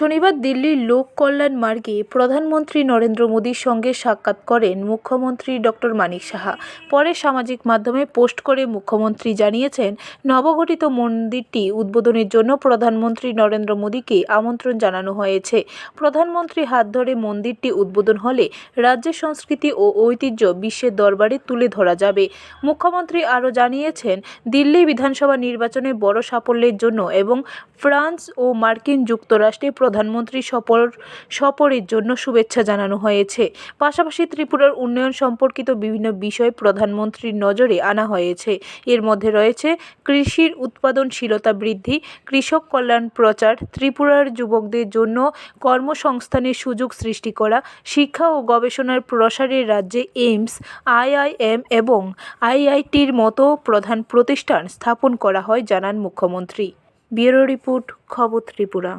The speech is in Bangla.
শনিবার দিল্লির লোক কল্যাণ মার্গে প্রধানমন্ত্রী নরেন্দ্র মোদীর সঙ্গে সাক্ষাৎ করেন মুখ্যমন্ত্রী ডক্টর মানিক সাহা। পরে সামাজিক মাধ্যমে পোস্ট করে মুখ্যমন্ত্রী জানিয়েছেন, নবগঠিত মন্দিরটি উদ্বোধনের জন্য প্রধানমন্ত্রী নরেন্দ্র মোদীকে আমন্ত্রণ জানানো হয়েছে। প্রধানমন্ত্রী হাত ধরে মন্দিরটি উদ্বোধন হলে রাজ্যের সংস্কৃতি ও ঐতিহ্য বিশ্বের দরবারে তুলে ধরা যাবে। মুখ্যমন্ত্রী আরও জানিয়েছেন, দিল্লি বিধানসভা নির্বাচনে বড় সাফল্যের জন্য এবং ফ্রান্স ও মার্কিন যুক্তরাষ্ট্রে প্রধানমন্ত্রী সফর সফরের জন্য শুভেচ্ছা জানানো হয়েছে। পাশাপাশি ত্রিপুরার উন্নয়ন সম্পর্কিত বিভিন্ন বিষয় প্রধানমন্ত্রীর নজরে আনা হয়েছে। এর মধ্যে রয়েছে কৃষির উৎপাদনশীলতা বৃদ্ধি, কৃষক কল্যাণ প্রচার, ত্রিপুরার যুবকদের জন্য কর্মসংস্থানের সুযোগ সৃষ্টি করা, শিক্ষা ও গবেষণার প্রসারে রাজ্যে এইমস, আইআইএম এবং আইআইটির মতো প্রধান প্রতিষ্ঠান স্থাপন করা হয়, জানান মুখ্যমন্ত্রী। ব্যুরো রিপোর্ট, খবর ত্রিপুরা।